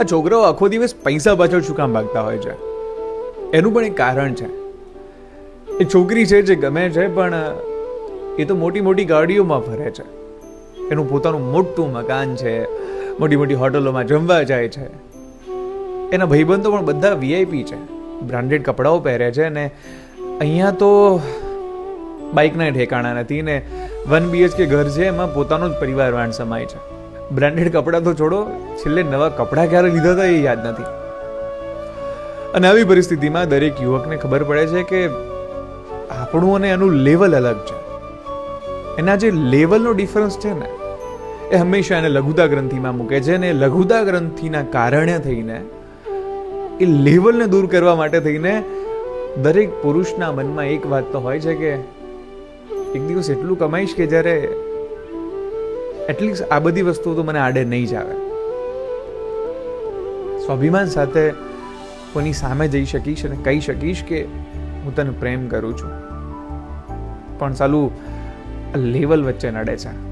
આ છોકરાઓ આખો દિવસ પૈસા પાછળ શું કામ ભાગતા હોય છે? એનું પણ એક કારણ છે. એ છોકરી છે જે ગમે છે, પણ એ તો મોટી મોટી ગાડીઓમાં ફરે છે. એનું પોતાનું મોટું મકાન છે, મોટી મોટી હોટલોમાં જમવા જાય છે. એના ભાઈબંધો પણ બધા વીઆઈપી છે. બ્રાન્ડેડ કપડાઓ પહેરે છે ને અહીંયા તો બાઇકના ઠેકાણા નથી ને વન બીએચકે ઘર છે, એમાં પોતાનો જ પરિવાર વાણ સમાય છે. બ્રાન્ડેડ કપડાં તો છોડો. છેલ્લે નવા કપડાં ક્યારે લીધા હતા એ યાદ નથી. અને આવી પરિસ્થિતિમાં દરેક યુવકને ખબર પડે છે કે આપણું અને એનું લેવલ અલગ છે. એના જે લેવલનો ડિફરન્સ છે ને, એ હંમેશા એને લઘુતા ગ્રંથિમાં મૂકે છે ને લઘુતા ગ્રંથિના કારણે થઈને, એ લેવલને દૂર કરવા માટે થઈને દરેક પુરુષના મનમાં એક વાત તો હોય છે કે, એક દિવસ એટલું કમાઈશ કે જ્યારે એટલીસ્ટ આ બધી વસ્તુઓ તો મને આડે નહીં જ આવે. સ્વાભિમાન સાથે કોની સામે જઈ શકીશ અને કહી શકીશ કે હું તને પ્રેમ કરું છું. પણ સાલું લેવલ વચ્ચે નડે છે.